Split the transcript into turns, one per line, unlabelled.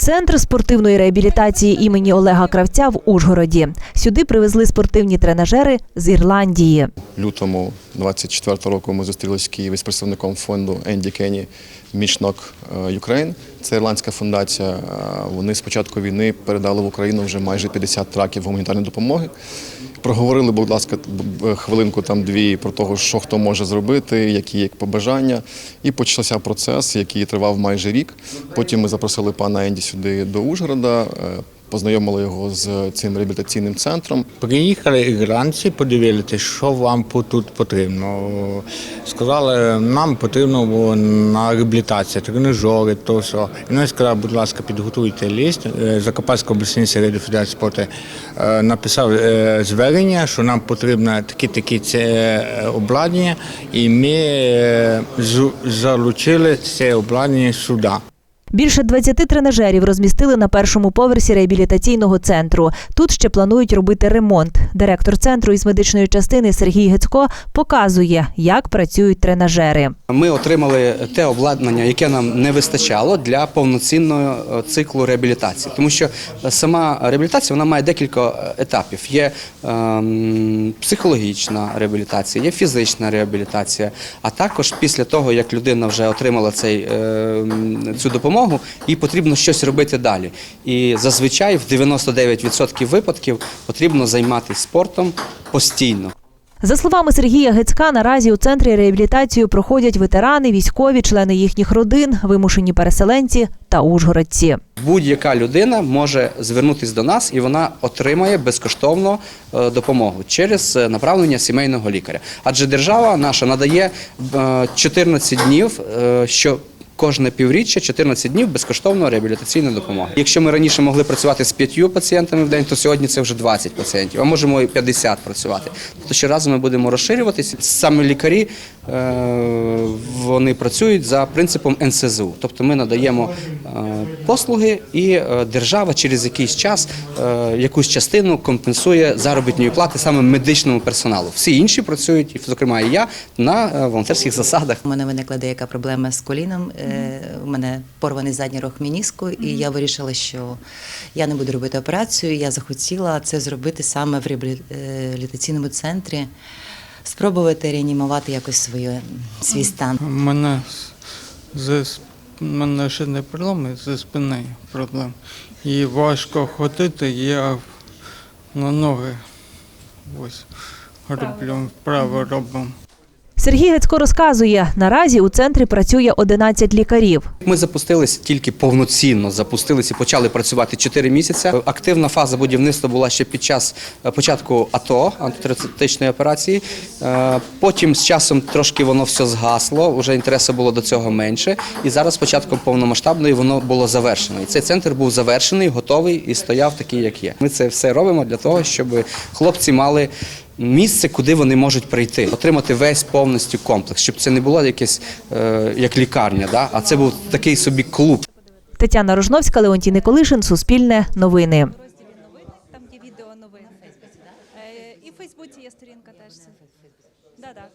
Центр спортивної реабілітації імені Олега Кравця в Ужгороді. Сюди привезли спортивні тренажери з Ірландії.
лютому 24 року ми зустрілися в Києві з представником фонду Енді Кенні Мічнок Юкрейн. Це ірландська фундація. Е, Вони з початку війни передали в Україну вже майже 50 траків гуманітарної допомоги. Проговорили, будь ласка, хвилинку там дві про того, що хто може зробити, які є побажання. І почався процес, який тривав майже рік. Потім ми запросили пана Енді сюди до Ужгорода, е, познайомили його з цим реабілітаційним центром.
Приїхали ірландці, подивилися, що вам тут потрібно. Сказали, нам потрібно було на реабілітацію, тренажери, то все. І вони сказали, будь ласка, підготуйте лист. Е, Закопальська обласний серед Федерації спорту е, написав е, звернення, що нам потрібно такі-такі це обладнання, і ми залучили це обладнання сюди.
Більше 20 тренажерів розмістили на першому поверсі реабілітаційного центру. Тут ще планують робити ремонт. Директор центру із медичної частини Сергій Гецько показує, як працюють тренажери.
Ми отримали те обладнання, яке нам не вистачало для повноцінного е, циклу реабілітації, тому що сама реабілітація вона має декілька е, етапів. Є ем, психологічна реабілітація, є фізична реабілітація. А також після того, як людина вже отримала цей, ем, цю допомогу, їй потрібно щось робити далі. І зазвичай в 99% випадків потрібно займатися спортом постійно.
За словами Сергія Гецька, наразі у центрі реабілітацію проходять ветерани, військові, члени їхніх родин, вимушені переселенці та ужгородці.
Будь-яка людина може звернутися до нас і вона отримає безкоштовно е, допомогу через е, направлення сімейного лікаря. Адже держава наша надає е, 14 днів, е, що кожне півріччя 14 днів безкоштовної реабілітаційної допомоги. Якщо ми раніше могли працювати з п'ятью пацієнтами в день, то сьогодні це вже 20 пацієнтів, а можемо і 50 працювати. Тобто щоразу ми будемо розширюватися. Саме лікарі е, вони працюють за принципом НСЗУ. Тобто ми надаємо послуги, і е, держава через якийсь час е, якусь частину компенсує заробітної плати саме медичному персоналу. Всі інші працюють, зокрема і я, на е, волонтерських засадах.
У мене виникла деяка проблема з коліном. Е, У мене порваний задній рог мініску, і я вирішила, що я не буду робити операцію. Я захотіла це зробити саме в реабілітаційному центрі, спробувати реанімувати якось своє, свій стан.
У мене з- у мене ще не проблеми зі спини проблем. І важко ходити, я на ноги ось роблю, вправо роблю.
Сергій Гецько розказує, наразі у центрі працює 11 лікарів.
Ми запустились тільки повноцінно, запустились і почали працювати 4 місяці. Активна фаза будівництва була ще під час е, початку АТО антитерористичної операції. Е, Потім з часом трошки воно все згасло, вже інтересу було до цього менше. І зараз, початком повномасштабної, воно було завершено. І цей центр був завершений, готовий і стояв такий, як є. Ми це все робимо для того, щоб хлопці мали. Місце, куди вони можуть прийти, отримати весь повністю комплекс, щоб це не було якесь е, як лікарня, да? а це був такий собі клуб.
Тетяна Рожновська, Леонтій Николишин, Суспільне новини.
там є відео новини. Е, І в Фейсбуці є сторінка теж. Да, да.